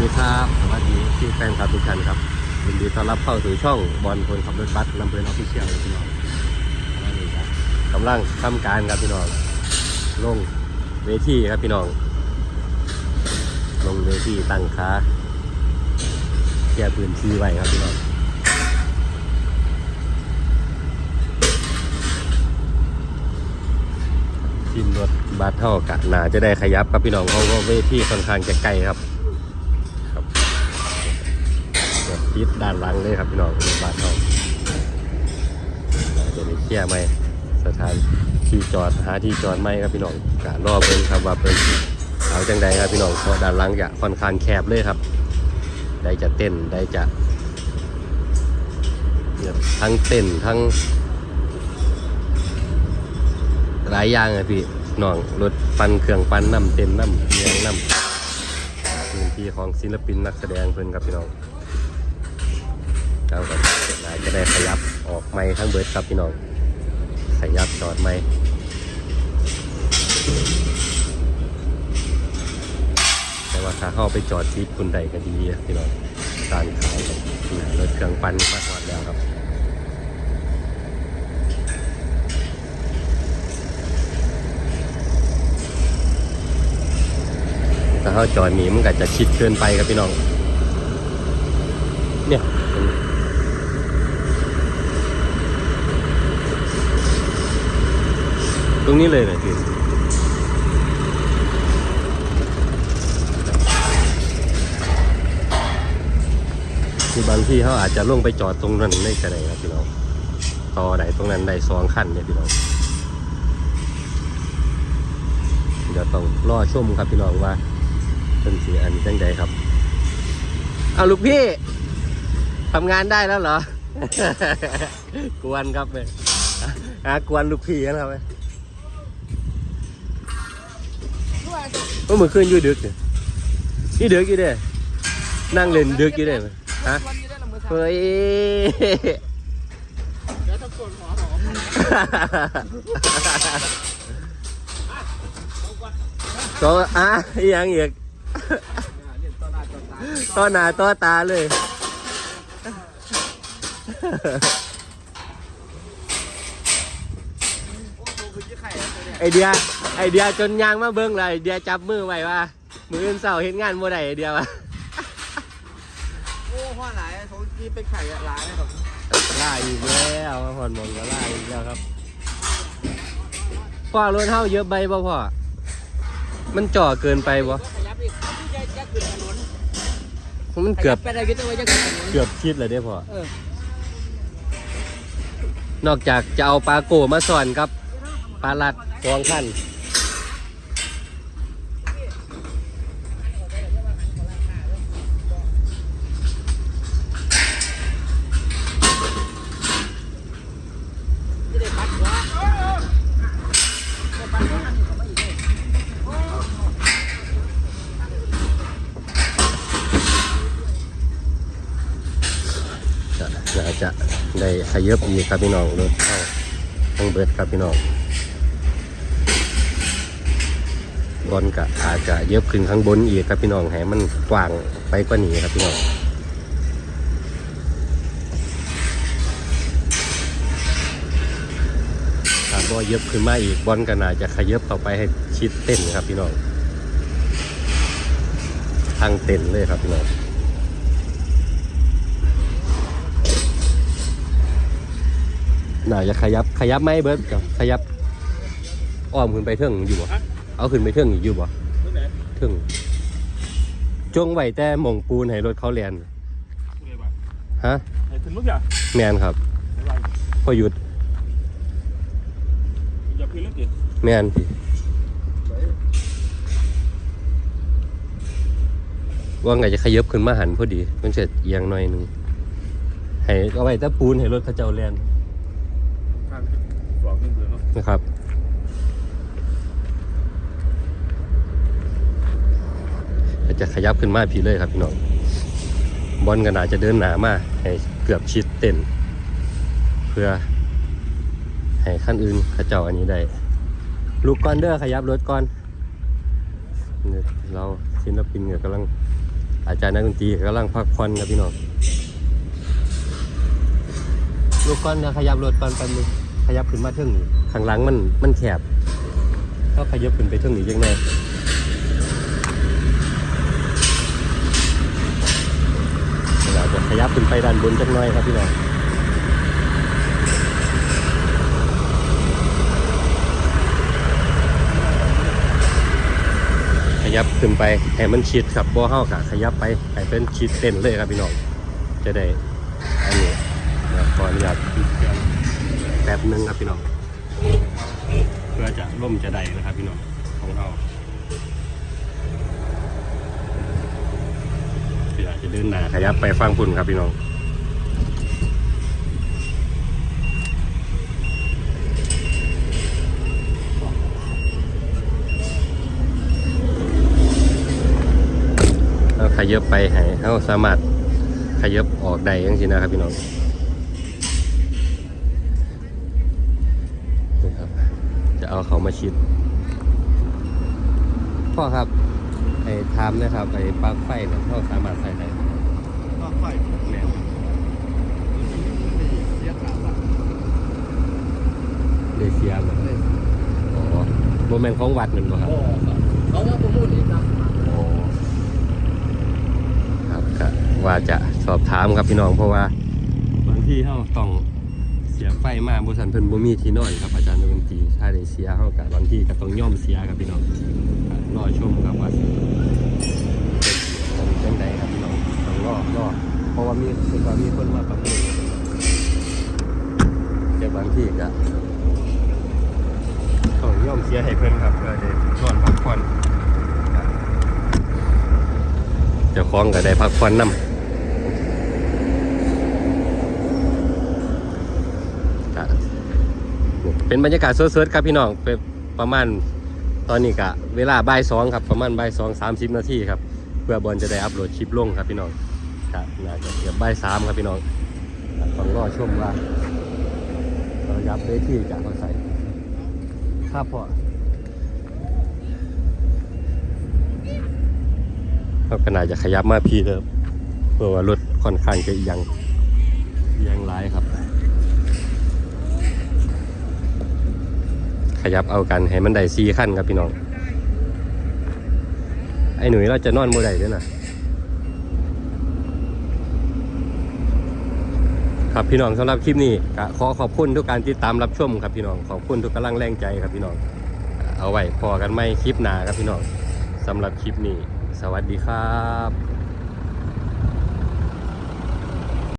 ดีครับสวัสดีที่แฟนคลับทุกท่านครับยินดีต้อนรับเข้าสู่ช่องบอลคนขับรถบัสลำเพลินออฟฟิเชียลครับพี่น้องวันนี้ครับกำลังทำการครับพี่น้องลงเวทีครับพี่น้อง ลงเวทีตั้งขาแก้พื้นที่ไว้ครับพี่น้องทีมรถบัสเท่ากะหนาจะได้ขยับครับพี่น้องเพราะว่าเวทีค่อนข้างจะไกลครับครับ เดี๋ยวทิศด้านหลังเลยครับพี่น้องรถบัสเท่าจะได้เคลียร์ไหมสถานที่จอดหาที่จอดไหมครับพี่น้องกะรรอบเพิ่นครับว่าเพิ่นเอาจังใดครับพี่น้องเพราะด้านหลังจะค่อนข้างแคบเลยครับ ได้จะเต้นได้จะทั้งเต้นทั้งหลายอย่างอะพี่น้องรถปั่นเครื่องปั่นน้ำเต็มน้ำเมียงน้ำพื้นที่ของศิลปินนักแสดงเพิ่นครับพี่น้อง เราก็นายจะได้ขยับออกไม้ทั้งเบิดครับพี่น้องขยับจอดไม้แต่ว่าถ้าเข้าไปจอดทิศคุณใดก็ดีพี่น้องการขายกับรถเครื่องปั่นมากกว่าแล้วครับถ้าเขาจอดหนีมันก็จะชิดเกินไปครับพี่น้อง เนี่ย ต รงนี้เลยนะพี่คือบางที่เขาอาจจะลงไปจอดตรงนั้นได้ก็ได้ครับพี่น้องต่อไหนตรงนั้นได้สองขั้นเนี่ยพี่น้องเดี๋ยวต้องรอชมครับพี่น้องว่าเป็นสีอันจังใดครับเอาลูกพี่ทำงานได้แล้วเหรอ กวนครับเลยหากวนลูกพี่นะครับ เว้ยเมื่อมือคืนอยู่ดึกเนี่ยนี่ดึกอยู่เด้นั่งเล่นดึกอยู่เด้ฮะเฮ้ยเดี๋ยวตะโกนหมอหมอตัวอะอีหยังอีกต่อหน้าต่อตาต่อหน้าต่อตาเลยโอ้โหคือยี่ไข่ตัวเนี่ยไอเดีย ไอเดียจนยางมาเบิ้งเลยไอเดียจับมือไว้ว่า มืออื่นเสาร์เห็นงานบ่ได้ไอเดียวะโอ้พ่อหลายเขากี้เป็นไข่หลายนะครับล่าอีกแล้วมาผ่อนมองก็ล่าอีกแล้วครับพ่อรถเท่าเยอะไปบ่พ่อ มันจ่อเกินไปบ่ขยับอีกจะจะขึ้นถนนมันเกือบไปได้ก็จะว่าจะขึ้นถนนเกือบคิดเลยเด้พ่อเออนอกจากจะเอาปลาโกมาสอนครับปลาลัดสองขั้น จะได้ขยับอีกครับพี่น้องรถเข้าทั้งเบิดครับพี่น้องบอลกะอาจจะเย็บขึ้นข้างบนอีกครับพี่น้องให้มันกว้างไปกว่านี้ครับพี่น้องถ้าบอเย็บขึ้นมาอีกบอลก็น่าจะขยับต่อไปให้ชิดเต้นครับพี่น้องทางเต้นเลยครับพี่น้อง น่าจะขยับขยับไหมเบิร์ดก็ขยับอ้อมขึ้นไปเทิงอยู่บ่เอาขึ้นไปเทิงอีกอยู่บ่ตรงไหนเทิงจงไว้แต่หม่องปูนให้รถเขาเรียนตรงไหนบ้างฮะไอ้ถึงลูกอย่าแมนครับไม่ไหวพอหยุดอย่าพิมพ์เรื่องกินแมนพี่ว่าไงจะขยับขึ้นมาหันพอดี มันจะเอียงหน่อยหนึงให้เอาไว้แต่ปูนให้รถเขาเจ้าเรียนข้างสองห นะครับจะขยับขึ้นมาพี่เลยครับพี่น้องบอลกันอาจจะเดินหนามาให้เกือบชิดเต้น เพื่อ ให้ขั้นอื่นขเจ้าอันนี้ได้ ลูกก้อนเด้อขยับรถก่อนเราศิลปินเนี่ยกำลังอาจารย์นักดนตรีกำลังพักผ่อนครับพี่น้องลูกก้อนนะขยับรถก่อนแป๊บนึงขยับขึ้นมาเทิงนี่ ข้างหลังมันมันแคบก็ขยับขึ้นไปเทิงนี้ยังไงเราจะขยับขึ้นไปด้านบนจักหน่อยครับพี่น้องขยับขึ้นไปให้มันชิดครับบ่เฮาค่ะขยับไปให้เป็นชิดเต้นเลยครับพี่น้องจะได้อันนี้เดี๋ยวขออนุญาตแป๊บหนึงครับพี่น้อง พื่อจะล่มจะได้นะครับพี่น้องของเราพี่อาจจะเดินหน้าขยับไปฟังพุ่นครับพี่น้องขยับไปให้เฮาสามารถขยับออกได้จังซี่นะครับพี่น้อง เอาเขามาชิด พ่อครับไอ้ทามนะครับไอ้ปลั๊กไฟเนี่ยเขาสามารถใส่ได้ก็ค่อยแน่เสียขาดลเลเซียแบบอ๋อโมเมนต์ของวัดนั่นบ่ครับเขาว่าประมูลอีกนะอ๋อครับก็ว่าจะสอบถามครับพี่น้องเพราะว่าบางที่เขาต้อง สียไฟมาบริษัทเพิ่นบ่มีที่นอนครับอาจารย์ดนตรีถ้าได้เสียเขาก็บางที่ก็ต้องย่อมเสียครับพี่น้องรอชมครับว่าเป็นจังไดครับพี่น้องต้องรอรอเพราะว่ามีคือว่ามีคนมาประมูลแต่บางที่ก็ต้องย่อมเสียให้เพิ่นครับเพื่อได้นอนพักผ่อนเจ้าของก็ได้พักผ่อนนำก็ เป็นบรรยากาศสดๆครับพี่น้องเป็นประมาณตอนนี้ก็เวลาบ่ายสองครับประมาณบ่ายสองสามสิบนาทีครับเพื่อบอลจะได้อัปโหลดคลิปลงครับพี่น้องก็น่าจะเกือบบ่ายสามครับพี่น้องก็ต้องรอชมว่าเรายับได้ที่จะเขาใส่ครับพ่อก็ขนาดจะขยับมาพี่เถอะเพื่อว่ารถค่อนข้างจะยัง ขยับเอากันให้มันได้ซีขั้นครับพี่น้อง ไอ้หนุ่ยเราจะนอนโมได้ด้วยนะครับพี่น้องสำหรับคลิปนี้ขอขอบคุณทุกการติดตามรับชมครับพี่น้องขอบคุณทุกกำลังแรงใจครับพี่น้อง เอาไว้พอกันไหมคลิปหนาครับพี่น้องสำหรับคลิปนี้ สวัสดีครับ